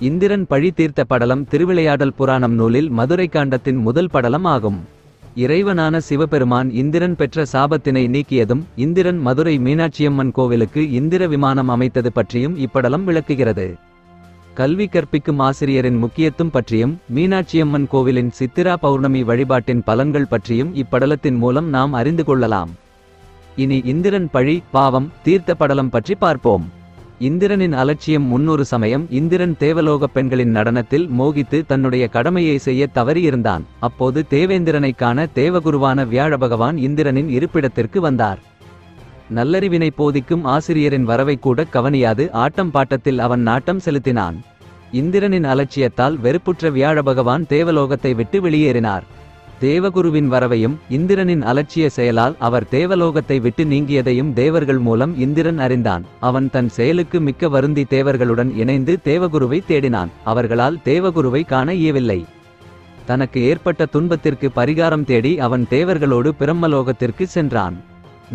இந்திரன் பழி தீர்த்த படலம் திருவிளையாடல் புராணம் நூலில் மதுரை காண்டத்தின் முதல் படலம் ஆகும். இறைவனான சிவபெருமான் இந்திரன் பெற்ற சாபத்தினை நீக்கியதும் இந்திரன் மதுரை மீனாட்சியம்மன் கோவிலுக்கு இந்திர விமானம் அமைத்தது பற்றியும் இப்படலம் விளக்குகிறது. கல்வி கற்பிக்கும் ஆசிரியரின் முக்கியத்துவம் பற்றியும் மீனாட்சியம்மன் கோவிலின் சித்திரா பௌர்ணமி வழிபாட்டின் பலன்கள் பற்றியும் இப்படலத்தின் மூலம் நாம் அறிந்து கொள்ளலாம். இனி இந்திரன் பழி பாவம் தீர்த்த படலம் பற்றி பார்ப்போம். இந்திரனின் அலட்சியம் முன்னொரு சமயம் இந்திரன் தேவலோகப் பெண்களின் நடனத்தில் மோகித்து தன்னுடைய கடமையை செய்ய தவறியிருந்தான். அப்போது தேவேந்திரனைக் காண தேவகுருவான வியாழ பகவான் இந்திரனின் இருப்பிடத்திற்கு வந்தார். நல்லறிவினை போதிக்கும் ஆசிரியரின் வரவை கூட கவனியாது ஆட்டம் பாட்டத்தில் அவன் நாட்டம் செலுத்தினான். இந்திரனின் அலட்சியத்தால் வெறுப்புற்ற வியாழ பகவான் தேவலோகத்தை விட்டு வெளியேறினார். தேவகுருவின் வரவையும் இந்திரனின் அலட்சிய செயலால் அவர் தேவலோகத்தை விட்டு நீங்கியதையும் தேவர்கள் மூலம் இந்திரன் அறிந்தான். அவன் தன் செயலுக்கு மிக்க வருந்தி தேவர்களுடன் இணைந்து தேவகுருவை தேடினான். அவர்களால் தேவகுருவை காண இயவில்லை. தனக்கு ஏற்பட்ட துன்பத்திற்கு பரிகாரம் தேடி அவன் தேவர்களோடு பிரம்மலோகத்திற்கு சென்றான்.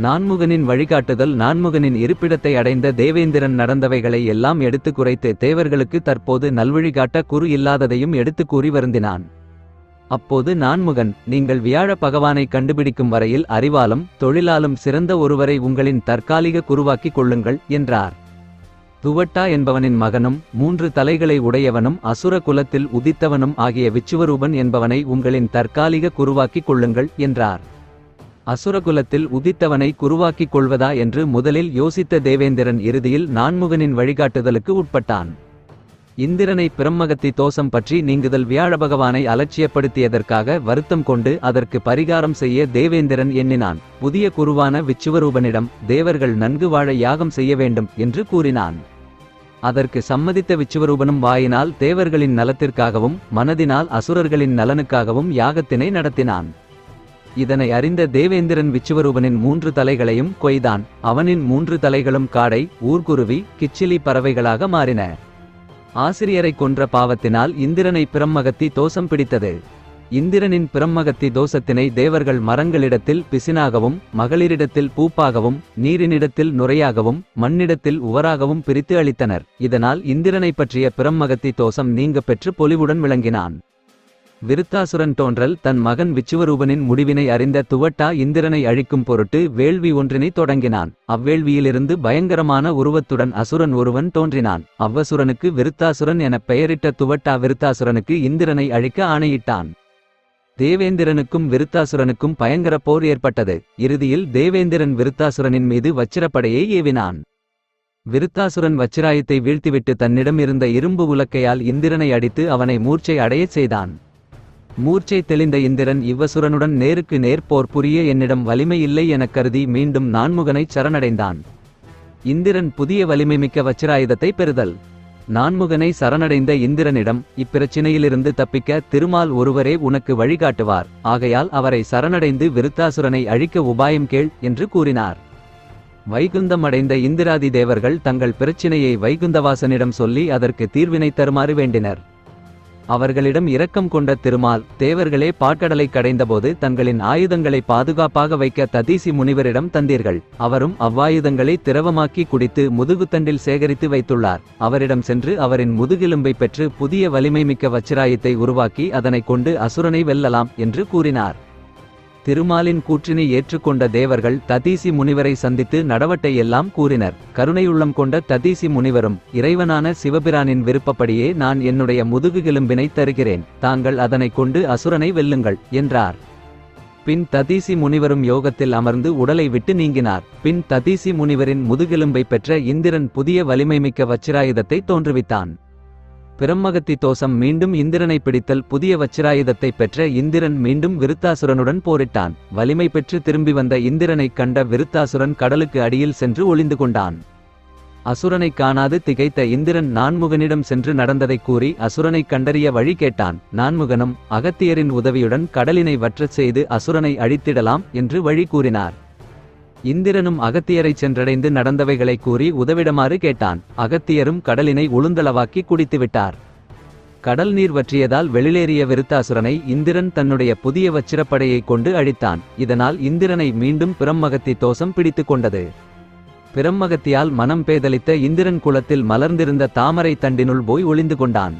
நான்முகனின் வழிகாட்டுதல் நான்முகனின் இருப்பிடத்தை அடைந்த தேவேந்திரன் நடந்தவைகளை எல்லாம் எடுத்து குறைத்து தேவர்களுக்கு தற்போது நல்வழிகாட்ட குறு இல்லாததையும் எடுத்து கூறி வருந்தினான். அப்போது நான்முகன் நீங்கள் வியாழ பகவானை கண்டுபிடிக்கும் வரையில் அறிவாலும் தொழிலாலும் சிறந்த ஒருவரை உங்களின் தற்காலிக குருவாக்கிக் கொள்ளுங்கள் என்றார். துவட்டா என்பவனின் மகனும் மூன்று தலைகளை உடையவனும் அசுர குலத்தில் உதித்தவனும் ஆகிய விச்சுவரூபன் என்பவனை உங்களின் தற்காலிக குருவாக்கிக் கொள்ளுங்கள் என்றார். அசுரகுலத்தில் உதித்தவனை குருவாக்கிக் கொள்வதா என்று முதலில் யோசித்த தேவேந்திரன் இறுதியில் நான்முகனின் வழிகாட்டுதலுக்கு உட்பட்டான். இந்திரனை பிரம்மகத்தி தோஷம் பற்றி நீங்குதல் வியாழ பகவானை அலட்சியப்படுத்தியதற்காக வருத்தம் கொண்டு அதற்கு பரிகாரம் செய்ய தேவேந்திரன் எண்ணினான். புதிய குருவான விச்சுவரூபனிடம் தேவர்கள் நன்கு வாழ யாகம் செய்ய வேண்டும் என்று கூறினான். அதற்கு சம்மதித்த விச்சுவரூபனும் வாயினால் தேவர்களின் நலத்திற்காகவும் மனதினால் அசுரர்களின் நலனுக்காகவும் யாகத்தினை நடத்தினான். இதனை அறிந்த தேவேந்திரன் விச்சுவரூபனின் மூன்று தலைகளையும் கொய்தான். அவனின் மூன்று தலைகளும் காடை ஊர்குருவி கிச்சிலி பறவைகளாக மாறின. ஆசிரியரை கொன்ற பாவத்தினால் இந்திரனை பிரம்மகத்தி தோஷம் பிடித்தது. இந்திரனின் பிரம்மகத்தி தோஷத்தினை தேவர்கள் மரங்களிடத்தில் பிசினாகவும் மகளிரிடத்தில் பூப்பாகவும் நீரினிடத்தில் நுரையாகவும் மண்ணிடத்தில் உவராகவும் பிரித்து அளித்தனர். இதனால் இந்திரனை பற்றிய பிரம்மகத்தி தோஷம் நீங்க பெற்று பொலிவுடன் விளங்கினான். விருத்தாசுரன் தோன்றல் தன் மகன் விச்சுவரூபனின் முடிவினை அறிந்த துவட்டா இந்திரனை அழிக்கும் பொருட்டு வேள்வி ஒன்றினை தொடங்கினான். அவ்வேள்வியிலிருந்து பயங்கரமான உருவத்துடன் அசுரன் ஒருவன் தோன்றினான். அவ்வசுரனுக்கு விருத்தாசுரன் எனப் பெயரிட்ட துவட்டா விருத்தாசுரனுக்கு இந்திரனை அழிக்க ஆணையிட்டான். தேவேந்திரனுக்கும் விருத்தாசுரனுக்கும் பயங்கர போர் ஏற்பட்டது. இறுதியில் தேவேந்திரன் விருத்தாசுரனின் மீது வச்சிரப்படையை ஏவினான். விருத்தாசுரன் வச்சிராயத்தை வீழ்த்திவிட்டு தன்னிடம் இருந்த இரும்பு உலக்கையால் இந்திரனை அடித்து அவனை மூர்ச்சை அடையச் செய்தான். மூர்ச்சை தெளிந்த இந்திரன் இவ்வசுரனுடன் நேருக்கு நேர் போர் புரிய என்னிடம் வலிமை இல்லை எனக் கருதி மீண்டும் நான்முகனைச் சரணடைந்தான். இந்திரன் புதிய வலிமைமிக்க வச்சிராயுதத்தை பெறுதல். நான்முகனை சரணடைந்த இந்திரனிடம் இப்பிரச்சினையிலிருந்து தப்பிக்க திருமால் ஒருவரே உனக்கு வழிகாட்டுவார். ஆகையால் அவரை சரணடைந்து விருத்தாசுரனை அழிக்க உபாயம் கேள் என்று கூறினார். வைகுந்தம் அடைந்த இந்திராதி தேவர்கள் தங்கள் பிரச்சினையை வைகுந்தவாசனிடம் சொல்லி அதற்கு தீர்வினை தருமாறு வேண்டினர். அவர்களிடம் இரக்கம் கொண்ட திருமால் தேவர்களே பாட்கடலை கடைந்தபோது தங்களின் ஆயுதங்களை பாதுகாப்பாக வைக்க ததீசி முனிவரிடம் தந்தீர்கள். அவரும் அவ்வாயுதங்களை திரவமாக்கி குடித்து முதுகுத்தண்டில் சேகரித்து வைத்துள்ளார். அவரிடம் சென்று அவரின் முதுகெலும்பை பெற்று புதிய வலிமைமிக்க வச்சிராயத்தை உருவாக்கி அதனை கொண்டு அசுரனை வெல்லலாம் என்று கூறினார். திருமாலின் கூற்றினை ஏற்றுக்கொண்ட தேவர்கள் ததீசி முனிவரை சந்தித்து நடவட்டை எல்லாம் கூறினர். கருணையுள்ளம் கொண்ட ததீசி முனிவரும் இறைவனான சிவபிரானின் விருப்பப்படியே நான் என்னுடைய முதுகுகெலும்பினை தருகிறேன். தாங்கள் அதனைக் கொண்டு அசுரனை வெல்லுங்கள் என்றார். பின் ததீசி முனிவரும் யோகத்தில் அமர்ந்து உடலை விட்டு நீங்கினார். பின் ததீசி முனிவரின் முதுகெலும்பை பெற்ற இந்திரன் புதிய வலிமைமிக்க வச்சிராயுதத்தை தோன்றுவித்தான். பிரம்மகத்தி தோஷம் மீண்டும் இந்திரனை பிடித்தல் புதிய வச்சிராயுதத்தை பெற்ற இந்திரன் மீண்டும் விருத்தாசுரனுடன் போரிட்டான். வலிமை பெற்று திரும்பி வந்த இந்திரனைக் கண்ட விருத்தாசுரன் கடலுக்கு அடியில் சென்று ஒளிந்து கொண்டான். அசுரனை காணாது திகைத்த இந்திரன் நான்முகனிடம் சென்று நடந்ததைக் கூறி அசுரனை கண்டறிய வழி கேட்டான். நான்முகனும் அகத்தியரின் உதவியுடன் கடலினை வற்றச் செய்து அசுரனை அழித்திடலாம் என்று வழி கூறினார். இந்திரனும் அகத்தியரைச் சென்றடைந்து நடந்தவைகளை கூறி உதவிடுமாறு கேட்டான். அகத்தியரும் கடலினை உளுந்தளவாக்கி குடித்துவிட்டார். கடல் நீர் வற்றியதால் வெளிலேறிய விருத்தாசுரனை இந்திரன் தன்னுடைய புதிய வச்சிரப்படையைக் கொண்டு அழித்தான். இதனால் இந்திரனை மீண்டும் பிரம்மகத்தி தோஷம் பிடித்து கொண்டது. பிரம்மகத்தியால் மனம் பேதலித்த இந்திரன் குலத்தில் மலர்ந்திருந்த தாமரை தண்டினுள் போய் ஒளிந்து கொண்டான்.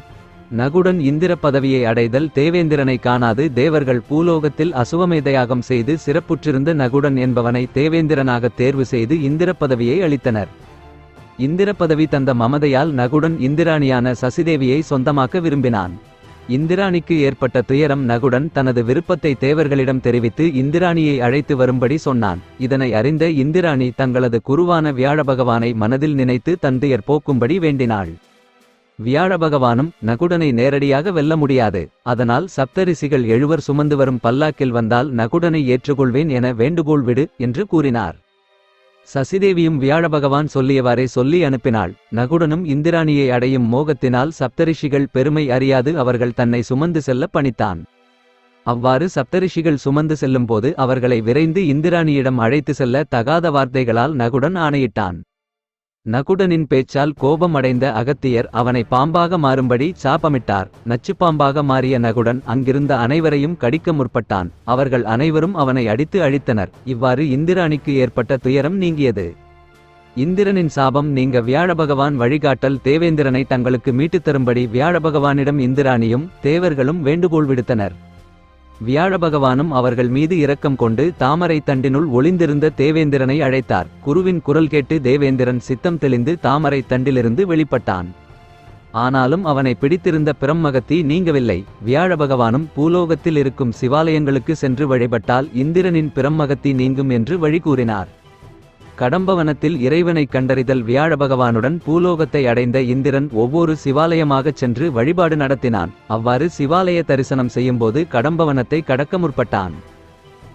நகுடன் இந்திர பதவியை அடைதல் தேவேந்திரனை காணாது தேவர்கள் பூலோகத்தில் அசுவமேதயாகம் செய்து சிறப்புற்றிருந்த நகுடன் என்பவனை தேவேந்திரனாகத் தேர்வு செய்து இந்திர பதவியை அளித்தனர். இந்திர பதவி தந்த மமதையால் நகுடன் இந்திராணியான சசிதேவியை சொந்தமாக்க விரும்பினான். இந்திராணிக்கு ஏற்பட்ட துயரம் நகுடன் தனது விருப்பத்தை தேவர்களிடம் தெரிவித்து இந்திராணியை அழைத்து வரும்படி சொன்னான். இதனை அறிந்த இந்திராணி தங்களது குருவான வியாழ பகவானை மனதில் நினைத்து தன் போக்கும்படி வேண்டினாள். வியாழ பகவானும் நகுடனை நேரடியாக வெல்ல முடியாது. அதனால் சப்தரிசிகள் எழுவர் சுமந்து வரும் பல்லாக்கில் வந்தால் நகுடனை ஏற்றுக்கொள்வேன் என வேண்டுகோள் விடு என்று கூறினார். சசிதேவியும் வியாழ பகவான் சொல்லியவாறே சொல்லி அனுப்பினாள். நகுடனும் இந்திராணியை அடையும் மோகத்தினால் சப்தரிஷிகள் பெருமை அறியாது அவர்கள் தன்னை சுமந்து செல்ல பணித்தான். அவ்வாறு சப்தரிஷிகள் சுமந்து செல்லும்போது அவர்களை விரைந்து இந்திராணியிடம் அழைத்து செல்ல தகாத வார்த்தைகளால் நகுடன் ஆணையிட்டான். நகுடனின் பேச்சால் கோபமடைந்த அகத்தியர் அவனை பாம்பாக மாறும்படி சாபமிட்டார். நச்சுப்பாம்பாக மாறிய நகுடன் அங்கிருந்த அனைவரையும் கடிக்க முற்பட்டான். அவர்கள் அனைவரும் அவனை அடித்து அழித்தனர். இவ்வாறு இந்திராணிக்கு ஏற்பட்ட துயரம் நீங்கியது. இந்திரனின் சாபம் நீங்க வியாழபகவான் வழிகாட்டல் தேவேந்திரனை தங்களுக்கு மீட்டுத் தரும்படி வியாழபகவானிடம் இந்திராணியும் தேவர்களும் வேண்டுகோள் விடுத்தனர். வியாழ பகவானும் அவர்கள் மீது இரக்கம் கொண்டு தாமரை தண்டினுள் ஒளிந்திருந்த தேவேந்திரனை அழைத்தார். குருவின் குரல் கேட்டு தேவேந்திரன் சித்தம் தெளிந்து தாமரை தண்டிலிருந்து வெளிப்பட்டான். ஆனாலும் அவனை பிடித்திருந்த பிரம்மகத்தி நீங்கவில்லை. வியாழ பகவானும் பூலோகத்தில் இருக்கும் சிவாலயங்களுக்கு சென்று வழிபட்டால் இந்திரனின் பிரம்மகத்தி நீங்கும் என்று வழி கூறினார். கடம்பவனத்தில் இறைவனைக் கண்டறிதல் வியாழ பகவானுடன் பூலோகத்தை அடைந்த இந்திரன் ஒவ்வொரு சிவாலயமாகச் சென்று வழிபாடு நடத்தினான். அவ்வாறு சிவாலய தரிசனம் செய்யும்போது கடம்பவனத்தை கடக்க முற்பட்டான்.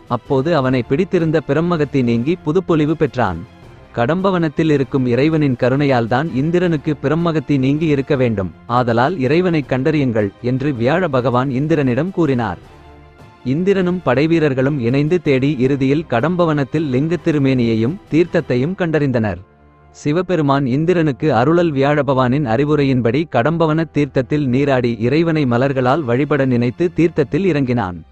அப்போது அவனை பிடித்திருந்த பிரம்மகத்தி நீங்கி புதுப்பொலிவு பெற்றான். கடம்பவனத்தில் இருக்கும் இறைவனின் கருணையால்தான் இந்திரனுக்கு பிரம்மகத்தி நீங்கி இருக்க வேண்டும். ஆதலால் இறைவனைக் கண்டறியுங்கள் என்று வியாழ பகவான் இந்திரனிடம் கூறினார். இந்திரனும் படைவீரர்களும் இணைந்து தேடி இறுதியில் கடம்பவனத்தில் லிங்கத் திருமேனியையும் தீர்த்தத்தையும் கண்டறிந்தனர். சிவபெருமான் இந்திரனுக்கு அருளல் வியாழபவானின் அறிவுரையின்படி கடம்பவன தீர்த்தத்தில் நீராடி இறைவனை மலர்களால் வழிபட நினைத்து தீர்த்தத்தில் இறங்கினான்.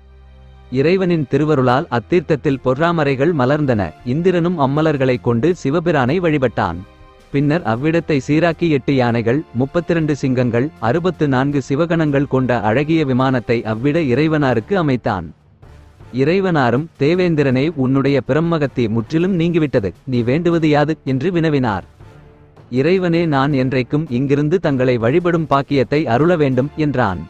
இறைவனின் திருவருளால் அத்தீர்த்தத்தில் பொறாமரைகள் மலர்ந்தன. இந்திரனும் அம்மலர்களைக் கொண்டு சிவபிரானை வழிபட்டான். பின்னர் அவ்விடத்தை சீராக்கி எட்டு யானைகள் முப்பத்திரண்டு சிங்கங்கள் அறுபத்து நான்கு சிவகணங்கள் கொண்ட அழகிய விமானத்தை அவ்விட இறைவனாருக்கு அமைத்தான். இறைவனாரும் தேவேந்திரனே உன்னுடைய பிரம்மகத்தி முற்றிலும் நீங்கிவிட்டது. நீ வேண்டுவது யாது? என்று வினவினார். இறைவனே நான் என்றைக்கும் இங்கிருந்து தங்களை வழிபடும் பாக்கியத்தை அருள வேண்டும் என்றான்.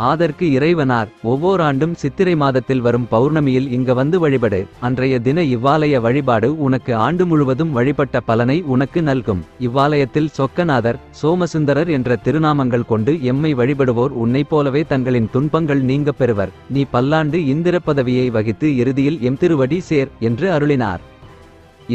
ஆதற்கு இறைவனார். ஒவ்வோராண்டும் சித்திரை மாதத்தில் வரும் பௌர்ணமியில் இங்க வந்து வழிபடு. அன்றைய தின இவ்வாலய வழிபாடு உனக்கு ஆண்டு முழுவதும் வழிபட்ட பலனை உனக்கு நல்கும். இவ்வாலயத்தில் சொக்கநாதர் சோமசுந்தரர் என்ற திருநாமங்கள் கொண்டு எம்மை வழிபடுவோர் உன்னைப் போலவே தங்களின் துன்பங்கள் நீங்கப் பெறுவர். நீ பல்லாண்டு இந்திர பதவியை வகித்து இறுதியில் எம் திருவடி சேர் என்று அருளினார்.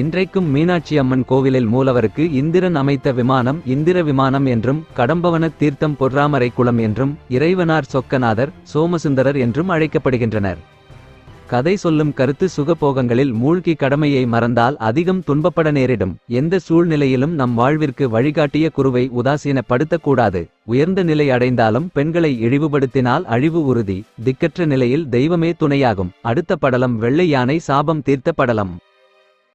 இன்றைக்கும் மீனாட்சி அம்மன் கோவிலில் மூலவருக்கு இந்திரன் அமைத்த விமானம் இந்திர விமானம் என்றும் கடம்பவன தீர்த்தம் பொறாமரை குளம் என்றும் இறைவனார் சொக்கநாதர் சோமசுந்தரர் என்றும் அழைக்கப்படுகின்றனர். கதை சொல்லும் கருத்து சுகபோகங்களில் மூழ்கி கடமையை மறந்தால் அதிகம் துன்பப்பட நேரிடும். எந்த சூழ்நிலையிலும் நம் வாழ்விற்கு வழிகாட்டிய குருவை உதாசீனப்படுத்தக்கூடாது. உயர்ந்த நிலை அடைந்தாலும் பெண்களை இழிவுபடுத்தினால் அழிவு உறுதி. திக்கற்ற நிலையில் தெய்வமே துணையாகும். அடுத்த படலம் வெள்ளை யானை சாபம் தீர்த்த படலம்.